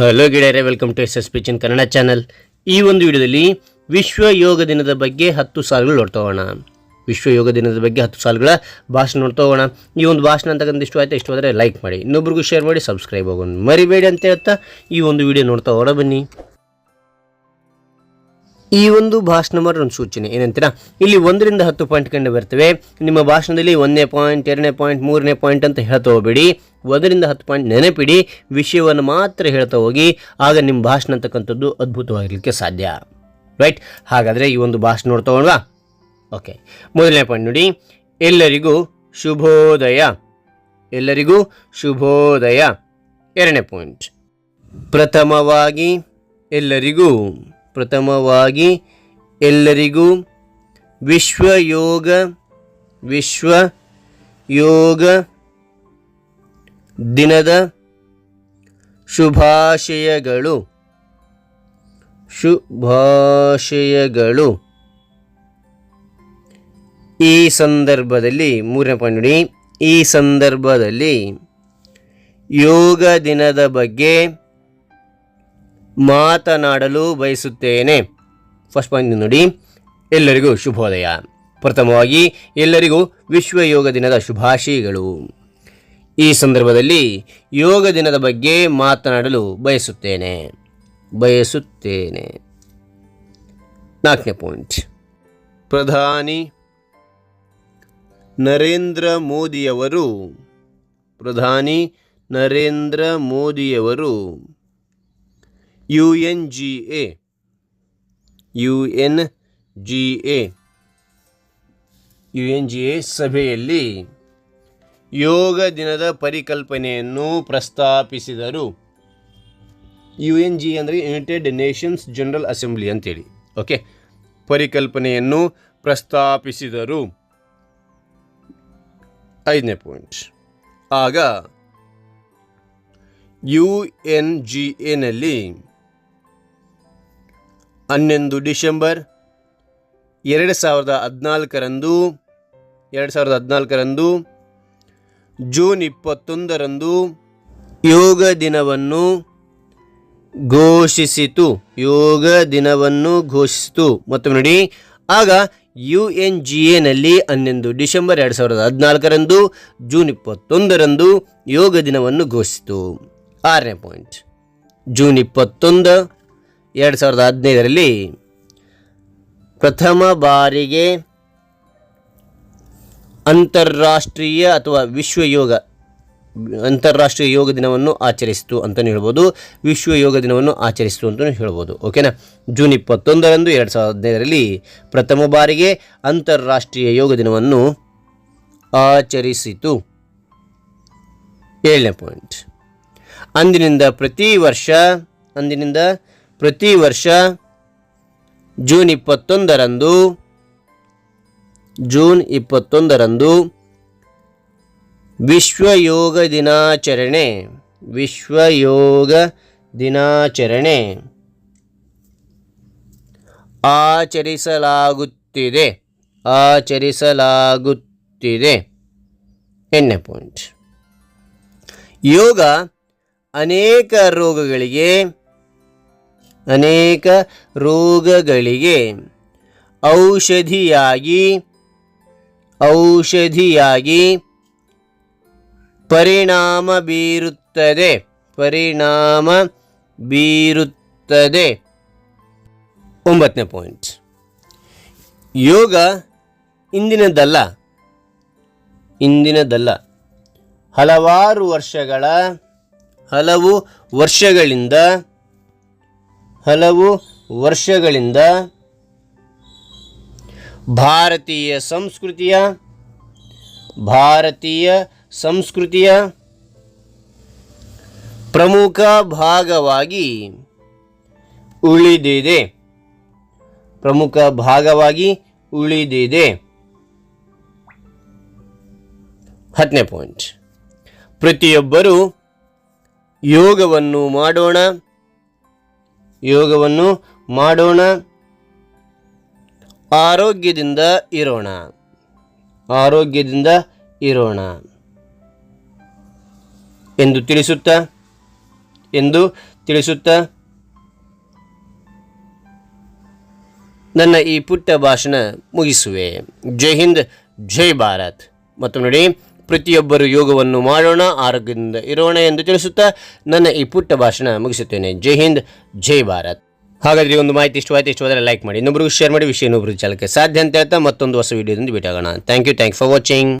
Hello ಗೆಳೆಯರೆ welcome to S S ಪಿಚಿನ್ Kannada channel ಈ ಒಂದು ವಿಡಿಯೋದಲ್ಲಿ ವಿಶ್ವ ಯೋಗ ದಿನದ ಬಗ್ಗೆ ಹತ್ತು ಸಾಲುಗಳು ನೋಡ್ತಾ ಹೋಗೋಣ. ವಿಶ್ವ ಯೋಗ ದಿನದ ಬಗ್ಗೆ ಹತ್ತು ಸಾಲುಗಳ ಭಾಷಣ ನೋಡ್ತಾ ಹೋಗೋಣ. ಈ ಒಂದು ಭಾಷಣ ಅಂತಕ್ಕಂಥ ಇಷ್ಟ ಆಯ್ತಾ, ಇಷ್ಟವಾದರೆ ಲೈಕ್ ಮಾಡಿ. ಇನ್ನೊಬ್ರಿಗೂ ಶೇರ್ ಮಾಡಿ ಸಬ್ಸ್ಕ್ರೈಬ್ ಆಗೋಣ. ಮರಿಬೇಡಿ ಅಂತ ಹೇಳ್ತಾ ಈ ಒಂದು ವಿಡಿಯೋ ನೋಡ್ತಾ ಹೋಗೋಣ. ಬನ್ನಿ. ಈ ಒಂದು ಭಾಷಣ ಮಾಡಿದ್ರೆ ಒಂದು ಸೂಚನೆ. ಏನಂತೀರಾ? ಇಲ್ಲಿ ಒಂದರಿಂದ ಹತ್ತು ಪಾಯಿಂಟ್ ಕಂಡು ಬರ್ತವೆ. ನಿಮ್ಮ ಭಾಷಣದಲ್ಲಿ ಒಂದನೇ ಪಾಯಿಂಟ್ ಎರಡನೇ ಪಾಯಿಂಟ್ ಮೂರನೇ ಪಾಯಿಂಟ್ ಅಂತ ಹೇಳ್ತಾ ಹೋಗಬೇಡಿ. ಒಂದರಿಂದ ಹತ್ತು ಪಾಯಿಂಟ್ ನೆನಪಿಡಿ. ವಿಷಯವನ್ನು ಮಾತ್ರ ಹೇಳ್ತಾ ಹೋಗಿ. ಆಗ ನಿಮ್ಮ ಭಾಷಣ ಅಂತಕ್ಕಂಥದ್ದು ಅದ್ಭುತವಾಗಿರಲಿಕ್ಕೆ ಸಾಧ್ಯ. ರೈಟ್ ಹಾಗಾದರೆ ಈ ಒಂದು ಭಾಷಣ ನೋಡ್ತಾ ಹೋಗೋಣ. ಓಕೆ ಮೊದಲನೇ ಪಾಯಿಂಟ್ ನೋಡಿ. ಎಲ್ಲರಿಗೂ ಶುಭೋದಯ. ಎಲ್ಲರಿಗೂ ಶುಭೋದಯ. ಎರಡನೇ ಪಾಯಿಂಟ್ ಪ್ರಥಮವಾಗಿ ಎಲ್ಲರಿಗೂ ಪ್ರಥಮವಾಗಿ ಎಲ್ಲರಿಗೂ ವಿಶ್ವ ಯೋಗ ವಿಶ್ವ ಯೋಗ ದಿನದ ಶುಭಾಶಯಗಳು. ಶುಭಾಶಯಗಳು. ಈ ಸಂದರ್ಭದಲ್ಲಿ ಮೂರನೇ ಪಾಯಿಂಟ್ ನೋಡಿ. ಈ ಸಂದರ್ಭದಲ್ಲಿ ಯೋಗ ದಿನದ ಬಗ್ಗೆ ಮಾತನಾಡಲು ಬಯಸುತ್ತೇನೆ. ಫಸ್ಟ್ ಪಾಯಿಂಟ್ ನೋಡಿ, ಎಲ್ಲರಿಗೂ ಶುಭೋದಯ. ಪ್ರಥಮವಾಗಿ, ಎಲ್ಲರಿಗೂ ವಿಶ್ವ ಯೋಗ ದಿನದ ಶುಭಾಶಯಗಳು. ಈ ಸಂದರ್ಭದಲ್ಲಿ ಯೋಗ ದಿನದ ಬಗ್ಗೆ ಮಾತನಾಡಲು ಬಯಸುತ್ತೇನೆ. ಬಯಸುತ್ತೇನೆ. ನಾಲ್ಕನೇ ಪಾಯಿಂಟ್ ಪ್ರಧಾನಿ ನರೇಂದ್ರ ಮೋದಿಯವರು, ಪ್ರಧಾನಿ ನರೇಂದ್ರ ಮೋದಿಯವರು U N G A U N G A U N G A ಸಭೆಯಲ್ಲಿ ಯೋಗ ದಿನದ ಪರಿಕಲ್ಪನೆಯನ್ನು ಪ್ರಸ್ತಾಪಿಸಿದರು. ಯು ಎನ್ ಜಿ ಅಂದರೆ ಯುನೈಟೆಡ್ ನೇಷನ್ಸ್ ಜನರಲ್ ಅಸೆಂಬ್ಲಿ ಅಂತೇಳಿ. ಓಕೆ ಪರಿಕಲ್ಪನೆಯನ್ನು ಪ್ರಸ್ತಾಪಿಸಿದರು. ಐದನೇ ಪಾಯಿಂಟ್ ಆಗ ಯು ಎನ್ ಜಿ ಎನಲ್ಲಿ ಹನ್ನೊಂದು ಡಿಸೆಂಬರ್ ಎರಡು ಸಾವಿರದ ಹದಿನಾಲ್ಕರಂದು, ಎರಡು ಸಾವಿರದ ಹದಿನಾಲ್ಕರಂದು, ಜೂನ್ ಇಪ್ಪತ್ತೊಂದರಂದು ಯೋಗ ದಿನವನ್ನು ಘೋಷಿಸಿತು. ಯೋಗ ದಿನವನ್ನು ಘೋಷಿಸಿತು. ಮತ್ತು ನೋಡಿ. ಆಗ ಯು ಎನ್ ಜಿ ಎನಲ್ಲಿ ಹನ್ನೊಂದು ಡಿಸೆಂಬರ್ ಎರಡು ಸಾವಿರದ ಹದಿನಾಲ್ಕರಂದು, ಜೂನ್ ಇಪ್ಪತ್ತೊಂದರಂದು ಯೋಗ ದಿನವನ್ನು ಘೋಷಿಸಿತು. ಆರನೇ ಪಾಯಿಂಟ್ ಜೂನ್ ಇಪ್ಪತ್ತೊಂದು ಎರಡು ಸಾವಿರದ ಹದಿನೈದರಲ್ಲಿ ಪ್ರಥಮ ಬಾರಿಗೆ ಅಂತಾರಾಷ್ಟ್ರೀಯ ಅಥವಾ ವಿಶ್ವ ಯೋಗ ಅಂತಾರಾಷ್ಟ್ರೀಯ ಯೋಗ ದಿನವನ್ನು ಆಚರಿಸಿತು ಅಂತಲೂ ಹೇಳ್ಬೋದು ವಿಶ್ವ ಯೋಗ ದಿನವನ್ನು ಆಚರಿಸಿತು ಅಂತಲೂ ಹೇಳ್ಬೋದು ಓಕೆನಾ ಜೂನ್ ಇಪ್ಪತ್ತೊಂದರಂದು ಎರಡು ಸಾವಿರದ ಹದಿನೈದರಲ್ಲಿ ಪ್ರಥಮ ಬಾರಿಗೆ ಅಂತಾರಾಷ್ಟ್ರೀಯ ಯೋಗ ದಿನವನ್ನು ಆಚರಿಸಿತು. ಏಳನೇ ಪಾಯಿಂಟ್ ಅಂದಿನಿಂದ ಪ್ರತಿ ವರ್ಷ, ಅಂದಿನಿಂದ ಪ್ರತಿ ವರ್ಷ ಜೂನ್ ಇಪ್ಪತ್ತೊಂದರಂದು ಜೂನ್ ಇಪ್ಪತ್ತೊಂದರಂದು ವಿಶ್ವ ಯೋಗ ದಿನಾಚರಣೆ, ವಿಶ್ವ ಯೋಗ ದಿನಾಚರಣೆ ಆಚರಿಸಲಾಗುತ್ತಿದೆ ಆಚರಿಸಲಾಗುತ್ತಿದೆ. ಎಣ್ಣೆ ಪಾಯಿಂಟ್. ಯೋಗ ಅನೇಕ ರೋಗಗಳಿಗೆ ಅನೇಕ ರೋಗಗಳಿಗೆ ಔಷಧಿಯಾಗಿ ಔಷಧಿಯಾಗಿ ಪರಿಣಾಮ ಬೀರುತ್ತದೆ. ಪರಿಣಾಮ ಬೀರುತ್ತದೆ. ಒಂಬತ್ತನೇ ಪಾಯಿಂಟ್ ಯೋಗ ಇಂದಿನದಲ್ಲ. ಇಂದಿನದಲ್ಲ. ಹಲವಾರು ವರ್ಷಗಳ, ಹಲವು ವರ್ಷಗಳಿಂದ ಹಲವು ವರ್ಷಗಳಿಂದ ಭಾರತೀಯ ಸಂಸ್ಕೃತಿಯ ಭಾರತೀಯ ಸಂಸ್ಕೃತಿಯ ಪ್ರಮುಖ ಭಾಗವಾಗಿ ಉಳಿದಿದೆ. ಪ್ರಮುಖ ಭಾಗವಾಗಿ ಉಳಿದಿದೆ. ಹತ್ತನೇ ಪಾಯಿಂಟ್ ಪ್ರತಿಯೊಬ್ಬರೂ ಯೋಗವನ್ನು ಮಾಡೋಣ. ಯೋಗವನ್ನು ಮಾಡೋಣ. ಆರೋಗ್ಯದಿಂದ ಇರೋಣ. ಆರೋಗ್ಯದಿಂದ ಇರೋಣ. ಎಂದು ತಿಳಿಸುತ್ತಾ ಎಂದು ತಿಳಿಸುತ್ತಾ, ನನ್ನ ಈ ಪುಟ್ಟ ಭಾಷಣ ಮುಗಿಸುವೆ. ಜೈ ಹಿಂದ್, ಜೈ ಭಾರತ್. ಮತ್ತು ನೋಡಿ ಪ್ರತಿಯೊಬ್ಬರು ಯೋಗವನ್ನು ಮಾಡೋಣ, ಆರೋಗ್ಯದಿಂದ ಇರೋಣ ಎಂದು ತಿಳಿಸುತ್ತಾ ನನ್ನ ಈ ಪುಟ್ಟ ಭಾಷಣ ಮುಗಿಸುತ್ತೇನೆ. ಜೈ ಹಿಂದ್, ಜೈ ಭಾರತ್. ಹಾಗಾದರೆ ಒಂದು ಮಾಹಿತಿ ಇಷ್ಟವಾಯಿತು ಇಷ್ಟವಾದರೆ ಲೈಕ್ ಮಾಡಿ. ಇನ್ನೊಬ್ಬರಿಗೂ ಶೇರ್ ಮಾಡಿ, ವಿಷಯ ಇನ್ನೊಬ್ಬರು ಚಾಲಕ್ಕೆ ಸಾಧ್ಯ ಅಂತ ಹೇಳ್ತಾ ಮತ್ತೊಂದು ಹೊಸ ವಿಡಿಯೋದಿಂದ ಭೇಟಿಯಾಗೋಣ. Thank you thank for watching